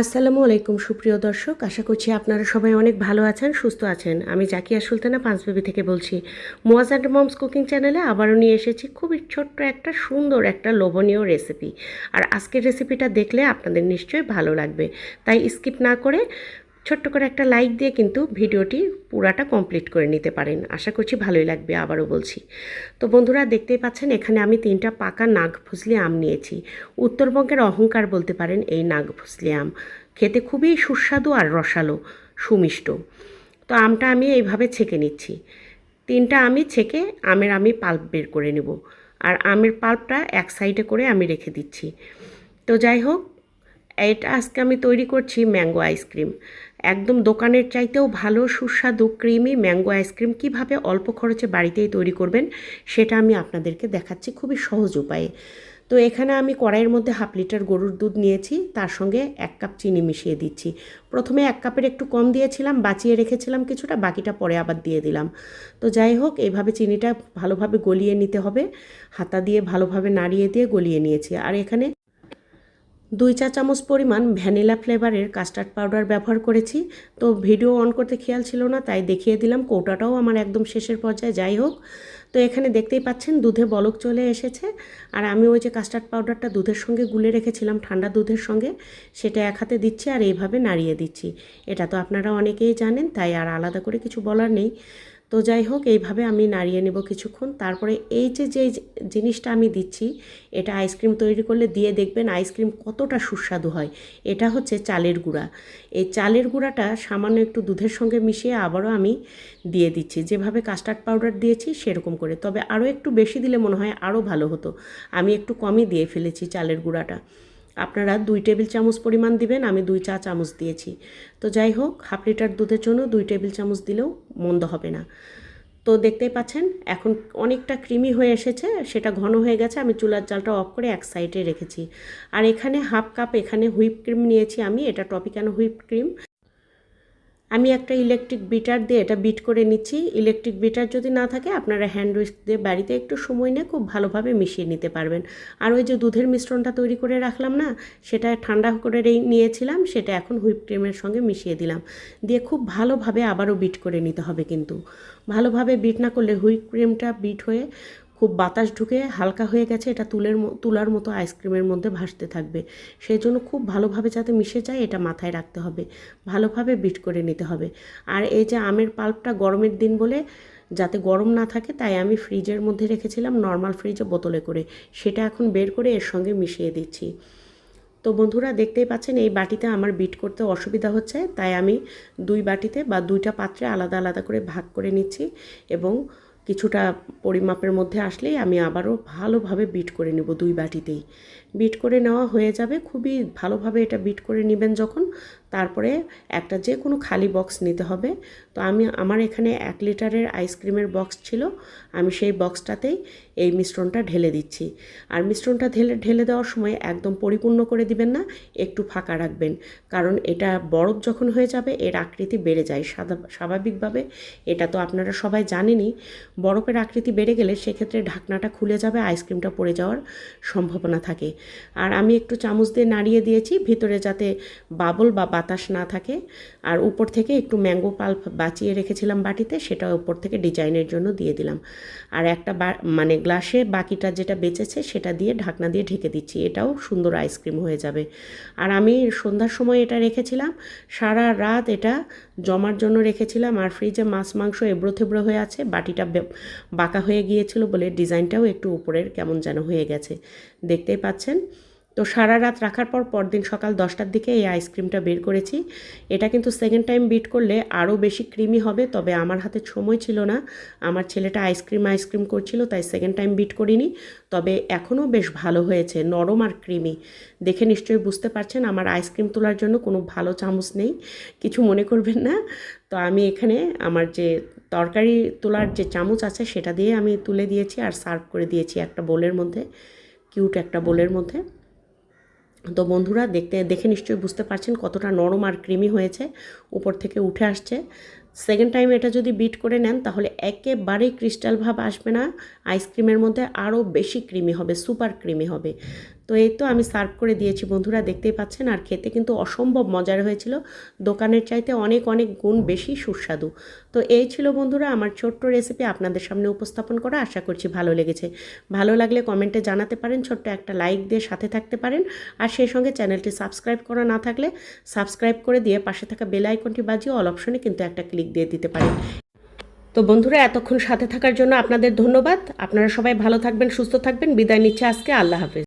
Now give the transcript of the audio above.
আসসালামু আলাইকুম, সুপ্রিয় দর্শক। আশা করছি আপনারা সবাই অনেক ভালো আছেন, সুস্থ আছেন। আমি জাকিয়া সুলতানা, পাঁচবেবি থেকে বলছি। মোয়াজ অ্যান্ড মমস কুকিং চ্যানেলে আবারও নিয়ে এসেছি খুবই ছোট্ট একটা, সুন্দর একটা লোভনীয় রেসিপি আর আজকের রেসিপিটা দেখলে আপনাদের নিশ্চয়ই ভালো লাগবে। তাই স্কিপ না করে ছোট্ট করে একটা লাইক দিয়ে কিন্তু ভিডিওটি পুরাটা কমপ্লিট করে নিতে পারেন। আশা করছি ভালোই লাগবে, আবারও বলছি। তো বন্ধুরা, দেখতেই পাচ্ছেন, এখানে আমি তিনটা পাকা নাগ ফুসলি আম নিয়েছি। উত্তরবঙ্গের অহংকার বলতে পারেন এই নাগ ফুসলি আম। খেতে খুবই সুস্বাদু আর রসালো, সুমিষ্ট। তো আমটা আমি এইভাবে ছেঁকে নিচ্ছি। তিনটা আমি ছেঁকে আমের আমি পাল্প বের করে নেব। আর আমের পাল্পটা এক সাইডে করে আমি রেখে দিচ্ছি। তো যাই হোক, এটা আজকে আমি তৈরি করছি ম্যাঙ্গো আইসক্রিম। একদম দোকানের চাইতেও ভালো, সুস্বাদু, ক্রিমি ম্যাঙ্গো আইসক্রিম কীভাবে অল্প খরচে বাড়িতেই তৈরি করবেন সেটা আমি আপনাদেরকে দেখাচ্ছি খুবই সহজ উপায়ে। তো এখানে আমি কড়াইয়ের মধ্যে হাফ লিটার গরুর দুধ নিয়েছি, তার সঙ্গে এক কাপ চিনি মিশিয়ে দিচ্ছি। প্রথমে এক কাপের একটু কম দিয়েছিলাম, বাঁচিয়ে রেখেছিলাম কিছুটা, বাকিটা পরে আবার দিয়ে দিলাম। তো যাই হোক এইভাবে চিনিটা ভালোভাবে গলিয়ে নিতে হবে, হাতা দিয়ে ভালোভাবে নাড়িয়ে দিয়ে গলিয়ে নিয়েছি। আর এখানে দুই চা চামচ পরিমাণ ভ্যানিলা ফ্লেভারের কাস্টার্ড পাউডার ব্যবহার করেছি। তো ভিডিও অন করতে খেয়াল ছিল না, তাই দেখিয়ে দিলাম কৌটাটাও আমার একদম শেষের পর্যায়ে, যাই হোক। তো এখানে দেখতেই পাচ্ছেন দুধে বলক চলে এসেছে। আর আমি ওই যে কাস্টার্ড পাউডারটা দুধের সঙ্গে গুলে রেখেছিলাম ঠান্ডা দুধের সঙ্গে, সেটা এক হাতে দিচ্ছি আর এইভাবে নাড়িয়ে দিচ্ছি। এটা তো আপনারা অনেকেই জানেন, তাই আর আলাদা করে কিছু বলার নেই। তো যাই হোক, এইভাবে আমি নাড়িয়ে নেব কিছুক্ষণ। তারপরে এই যে যে জিনিসটা আমি দিচ্ছি, এটা আইসক্রিম তৈরি করলে দিয়ে দেখবেন আইসক্রিম কতটা সুস্বাদু হয়। এটা হচ্ছে চালের গুঁড়া। এই চালের গুঁড়াটা সামান্য একটু দুধের সঙ্গে মিশিয়ে আবারও আমি দিয়ে দিচ্ছি। যেভাবে কাস্টার্ড পাউডার দিয়েছি, সেরকম করে। তবে আরও একটু বেশি দিলে মনে হয় আরও ভালো হতো। আমি একটু কমই দিয়ে ফেলেছি চালের গুঁড়াটা। আপনারা দুই টেবিল চামচ পরিমাণ দিবেন, আমি দুই চা চামচ দিয়েছি। তো যাই হোক, হাফ লিটার দুধের জন্য দুই টেবিল চামচ দিলেও মন্দ হবে না। তো দেখতেই পাচ্ছেন, এখন অনেকটা ক্রিমি হয়ে এসেছে, সেটা ঘন হয়ে গেছে, আমি চুলার জালটা অফ করে এক সাইডে রেখেছি। আর এখানে হাফ কাপ এখানে হুইপ ক্রিম নিয়েছি আমি, এটা টপিকানো হুইপ ক্রিম। আমি একটা ইলেকট্রিক বিটার দিয়ে এটা বিট করে নিচ্ছি। ইলেকট্রিক বিটার যদি না থাকে, আপনারা হ্যান্ড উইস্ক দিয়ে বাড়িতে একটু সময় নিয়ে খুব ভালোভাবে মিশিয়ে নিতে পারবেন। আর ওই যে দুধের মিশ্রণটা তৈরি করে রাখলাম না, সেটা ঠান্ডা করে নিয়েছিলাম, সেটা এখন হুইপ ক্রিমের সঙ্গে মিশিয়ে দিলাম। দিয়ে খুব ভালোভাবে আবারও বিট করে নিতে হবে কিন্তু। ভালোভাবে বিট না করলে হুইপ ক্রিমটা বিট হয়ে খুব বাতাস ঢুকে হালকা হয়ে গেছে, এটা তুলের তুলার মতো আইসক্রিমের মধ্যে ভাসতে থাকবে। সেই জন্য খুব ভালোভাবে যাতে মিশে যায়, এটা মাথায় রাখতে হবে। ভালোভাবে বিট করে নিতে হবে। আর এই যে আমের পাল্পটা গরমের দিন বলে যাতে গরম না থাকে, তাই আমি ফ্রিজের মধ্যে রেখেছিলাম নর্মাল ফ্রিজে বোতলে করে। সেটা এখন বের করে এর সঙ্গে মিশিয়ে দিচ্ছি। তো বন্ধুরা, দেখতেই পাচ্ছেন এই বাটিতে আমার বিট করতে অসুবিধা হচ্ছে, তাই আমি দুই বাটিতে বা দুইটা পাত্রে আলাদা আলাদা করে ভাগ করে নিচ্ছি এবং কিছুটা পরিমাপের মধ্যে আসলেই আমি আবারও ভালোভাবে বিট করে নেব দুই বাটিতেই। বিট করে নেওয়া হয়ে যাবে। খুবই ভালোভাবে এটা বিট করে নেবেন যখন। তারপরে একটা যে কোনো খালি বক্স নিতে হবে। তো আমি, আমার এখানে এক লিটারের আইসক্রিমের বক্স ছিল। আমি সেই বক্সটাতেই এই মিশ্রণটা ঢেলে দিচ্ছি। আর মিশ্রণটা ঢেলে ঢেলে দেওয়ার সময় একদম পরিপূর্ণ করে দিবেন না, একটু ফাঁকা রাখবেন। কারণ এটা বরফ যখন হয়ে যাবে, এর আকৃতি বেড়ে যায়। সাদা, স্বাভাবিকভাবে এটা তো আপনারা সবাই জানেনই, বরফের আকৃতি বেড়ে গেলে সেক্ষেত্রে ঢাকনাটা খুলে যাবে, আইসক্রিমটা পড়ে যাওয়ার সম্ভাবনা থাকে। আর আমি একটু চামচ দিয়ে নাড়িয়ে দিয়েছি, ভিতরে যাতে বাবল বা বাতাস না থাকে। আর উপর থেকে একটু ম্যাঙ্গো পাল্প বাঁচিয়ে রেখেছিলাম বাটিতে, সেটা উপর থেকে ডিজাইনের জন্য দিয়ে দিলাম। আর একটা মানে গ্লাসে বাকিটা যেটা বেঁচেছে, সেটা দিয়ে ঢাকনা দিয়ে ঢেকে দিচ্ছি, এটাও সুন্দর আইসক্রিম হয়ে যাবে। আর আমি সন্ধ্যার সময় এটা রেখেছিলাম, সারা রাত এটা জমার জন্য রেখেছিলাম আর ফ্রিজে মাছ, মাংস এবড়ো থেবড়ো হয়ে আছে, বাটিটা বাঁকা হয়ে গিয়েছিল বলে ডিজাইনটাও একটু উপরের কেমন যেন হয়ে গেছে। দেখতেই পাচ্ছেন? তো সারা রাত রাখার পর পরদিন সকাল দশটার দিকে এই আইসক্রিমটা বের করেছি। এটা কিন্তু সেকেন্ড টাইম বিট করলে আরও বেশি ক্রিমি হবে, তবে আমার হাতে সময় ছিল না। আমার ছেলেটা আইসক্রিম আইসক্রিম করছিল, তাই সেকেন্ড টাইম বিট করিনি। তবে এখনও বেশ ভালো হয়েছে, নরম আর ক্রিমি দেখে নিশ্চয়ই বুঝতে পারছেন, আমার আইসক্রিম তোলার জন্য কোনো ভালো চামচ নেই। কিছু মনে করবেন না। তো আমি এখানে আমার যে তরকারি তোলার যে চামচ আছে, সেটা দিয়ে আমি তুলে দিয়েছি আর সার্ভ করে দিয়েছি একটা বোলের মধ্যে কিউট একটা বোলের মধ্যে। তো বন্ধুরা দেখতে, দেখে নিশ্চয়ই বুঝতে পারছেন কতটা নরম আর ক্রিমি হয়েছে, উপর থেকে উঠে আসছে। সেকেন্ড টাইম এটা যদি বিট করে নেন, তাহলে একেবারেই ক্রিস্টাল ভাব আসবে না। আইসক্রিমের মধ্যে আরও বেশি ক্রিমি হবে সুপার ক্রিমি হবে। তো এই তো আমি সার্ভ করে দিয়েছি। বন্ধুরা দেখতেই পাচ্ছেন, আর খেতে কিন্তু অসম্ভব মজার হয়েছিল। দোকানের চাইতে অনেক অনেক গুণ বেশি সুস্বাদু। তো এই ছিল বন্ধুরা আমার ছোট্ট রেসিপি আপনাদের সামনে উপস্থাপন করা। আশা করছি ভালো লেগেছে। ভালো লাগলে কমেন্টে জানাতে পারেন, ছোট্ট একটা লাইক দিয়ে সাথে থাকতে পারেন। আর সেই সঙ্গে চ্যানেলটি সাবস্ক্রাইব করা না থাকলে সাবস্ক্রাইব করে দিয়ে পাশে থাকা বেল আইকনটি বাজিয়ে অল অপশনে কিন্তু একটা ক্লিক দিয়ে দিতে পারেন। তো বন্ধুরা এতক্ষণ সাথে থাকার জন্য আপনাদের ধন্যবাদ। আপনারা সবাই ভালো থাকবেন, সুস্থ থাকবেন। বিদায় নিচ্ছে আজকে। আল্লাহ হাফেজ।